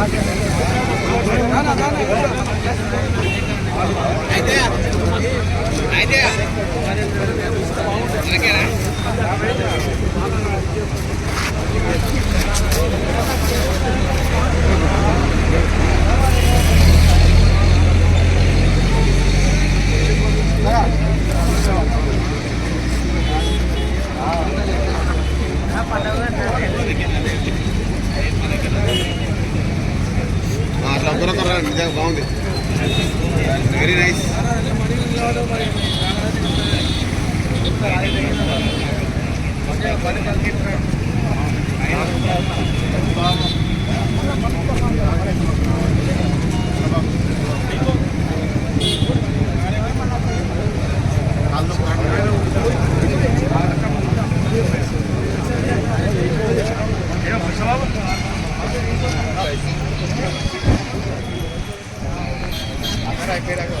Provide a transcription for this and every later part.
అట్లా బాగుంది. Very nice video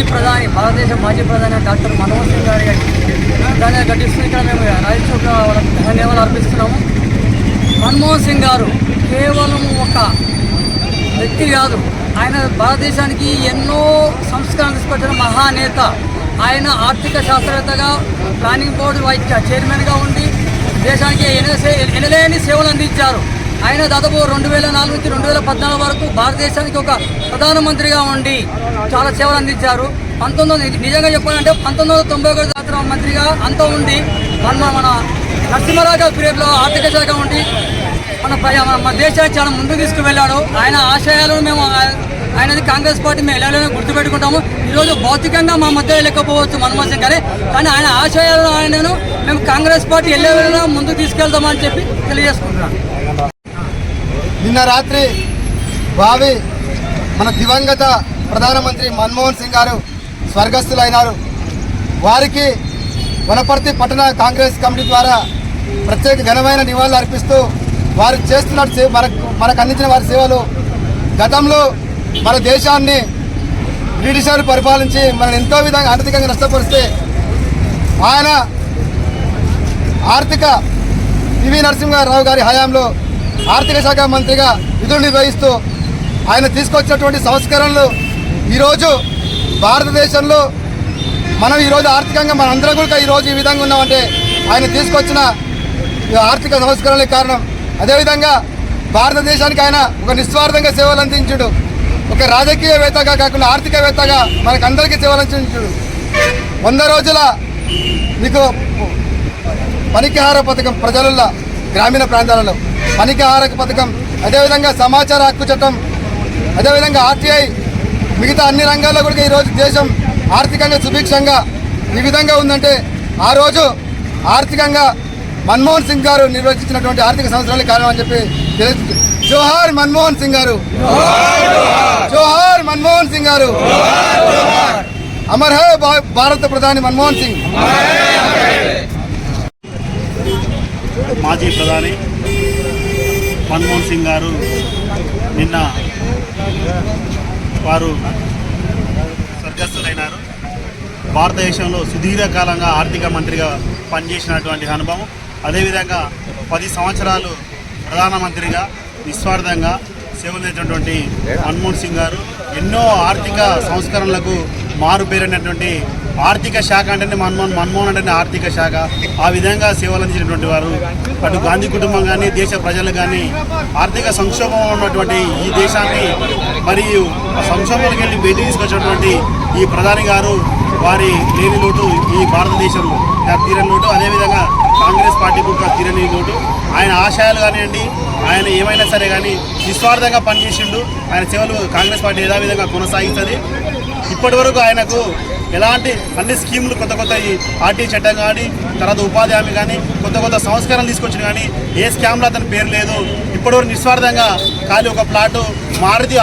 మాజీ ప్రధాని భారతదేశ మాజీ ప్రధాని డాక్టర్ మన్మోహన్ సింగ్ గారి దాన్ని ఘటిస్తూ ఇక్కడ మేము రాయచోక వాళ్ళకి ధన్యవాదాలు అర్పిస్తున్నాము. మన్మోహన్ సింగ్ గారు కేవలం ఒక వ్యక్తి కాదు. ఆయన భారతదేశానికి ఎన్నో సంస్కరణ తీసుకొచ్చిన మహానేత. ఆయన ఆర్థిక శాస్త్రవేత్తగా ప్లానింగ్ బోర్డు వైస్ చైర్మన్గా ఉండి దేశానికి ఎనసే- ఎనలేని సేవలు అందించారు. ఆయన దాదాపు రెండు వేల నాలుగు నుంచి రెండు వేల పద్నాలుగు వరకు భారతదేశానికి ఒక ప్రధానమంత్రిగా ఉండి చాలా సేవలు అందించారు. పంతొమ్మిది వందల నిజంగా చెప్పాలంటే పంతొమ్మిది వందల తొంభై ఒకటి సంవత్సరం మంత్రిగా అంతా ఉండి మన మన నరసింహరాజు పీరియడ్లో ఆర్థిక శాఖ ఉండి మన మన మన దేశాన్ని చాలా ముందుకు తీసుకువెళ్ళాడు. ఆయన ఆశయాలను మేము ఆయనది కాంగ్రెస్ పార్టీ మేము ఎలా గుర్తుపెట్టుకుంటాము. ఈరోజు భౌతికంగా మా మధ్య లేకపోవచ్చు మన్మోహన్ సింగ్ గారే కానీ ఆయన ఆశయాలను ఆయనను మేము కాంగ్రెస్ పార్టీ వెళ్ళే ముందుకు తీసుకెళ్తామని చెప్పి తెలియజేసుకుంటున్నాను. నిన్న రాత్రి భావి మన దివంగత ప్రధానమంత్రి మన్మోహన్ సింగ్ గారు స్వర్గస్థులైనారు. వారికి వనపర్తి పట్టణ కాంగ్రెస్ కమిటీ ద్వారా ప్రత్యేక ఘనమైన నివాళులు అర్పిస్తూ వారు చేస్తున్న సే మనకు మనకు అందించిన వారి సేవలు గతంలో మన దేశాన్ని బ్రిటిషర్లు పరిపాలించి మనం ఎంతో విధంగా ఆర్థికంగా నష్టపరిస్తే ఆయన ఆర్థిక పివి నరసింహారావు గారి హయాంలో ఆర్థిక శాఖ మంత్రిగా విధులు నిర్వహిస్తూ ఆయన తీసుకొచ్చినటువంటి సంస్కరణలు ఈరోజు భారతదేశంలో మనం ఈరోజు ఆర్థికంగా మన అందరం కూడా ఈరోజు ఈ విధంగా ఉన్నామంటే ఆయన తీసుకొచ్చిన ఈ ఆర్థిక సంస్కరణలకు కారణం. అదేవిధంగా భారతదేశానికి ఆయన ఒక నిస్వార్థంగా సేవలు అందించుడు. ఒక రాజకీయవేత్తగా కాకుండా ఆర్థికవేత్తగా మనకందరికీ సేవలందించాడు వంద రోజుల మీకు పనికిహార పథకం ప్రజలలో గ్రామీణ ప్రాంతాలలో. పనికిహార పథకం అదేవిధంగా సమాచార హక్కు చట్టం అదేవిధంగా ఆర్టీఐ మిగతా అన్ని రంగాల్లో కూడా ఈరోజు దేశం ఆర్థికంగా సుభిక్షంగా ఈ విధంగా ఉందంటే ఆ రోజు ఆర్థికంగా మన్మోహన్ సింగ్ గారు నిర్వహించినటువంటి ఆర్థిక సంవత్సరాలే కారణం అని చెప్పి తెలుస్తుంది. జోహార్ మన్మోహన్ సింగ్ గారు. జోహార్ మన్మోహన్ సింగ్ గారు. అమర్ హే భా- భారత ప్రధాని మన్మోహన్ సింగ్. మాజీ ప్రధాని మన్మోహన్ సింగ్ గారు నిన్న వారు స్వర్గస్థులైనారు. భారతదేశంలో సుదీర్ఘకాలంగా ఆర్థిక మంత్రిగా పనిచేసినటువంటి అనుభవం అదేవిధంగా పది సంవత్సరాలు ప్రధానమంత్రిగా నిస్వార్థంగా సేవలు చేసినటువంటి మన్మోహన్ సింగ్ గారు ఎన్నో ఆర్థిక సంస్కరణలకు మారుపేరైనటువంటి ఆర్థిక శాఖ అంటేనే మన్మోహన్ మన్మోహన్ అంటేనే ఆర్థిక శాఖ. ఆ విధంగా సేవలు అందించినటువంటి వారు అటు గాంధీ కుటుంబం కానీ దేశ ప్రజలు కానీ ఆర్థిక సంక్షోభం ఉన్నటువంటి ఈ దేశాన్ని మరియు సంక్షోభానికి వెళ్ళి బయటికి తీసుకొచ్చినటువంటి ఈ ప్రధాని గారు వారి లేని లోటు ఈ భారతదేశంలో తీరని లోటు అదేవిధంగా కాంగ్రెస్ పార్టీ కూడా తీరని లోటు ఆయన ఆశయాలు కానివ్వండి ఆయన ఏమైనా సరే కానీ నిస్వార్థంగా పనిచేసిండు. ఆయన సేవలు కాంగ్రెస్ పార్టీ యథావిధంగా కొనసాగిస్తుంది. ఇప్పటి వరకు ఆయనకు ఎలాంటి అన్ని స్కీములు కొత్త కొత్త ఈ ఆర్టీ చట్టం కానీ తర్వాత ఉపాధి హామీ కానీ కొత్త కొత్త సంస్కరణలు తీసుకొచ్చిన కానీ ఏ స్కామ్లో అతని పేరు లేదు. ఇప్పటివరకు నిస్వార్థంగా ఖాళీ ఒక ప్లాటు మారుతి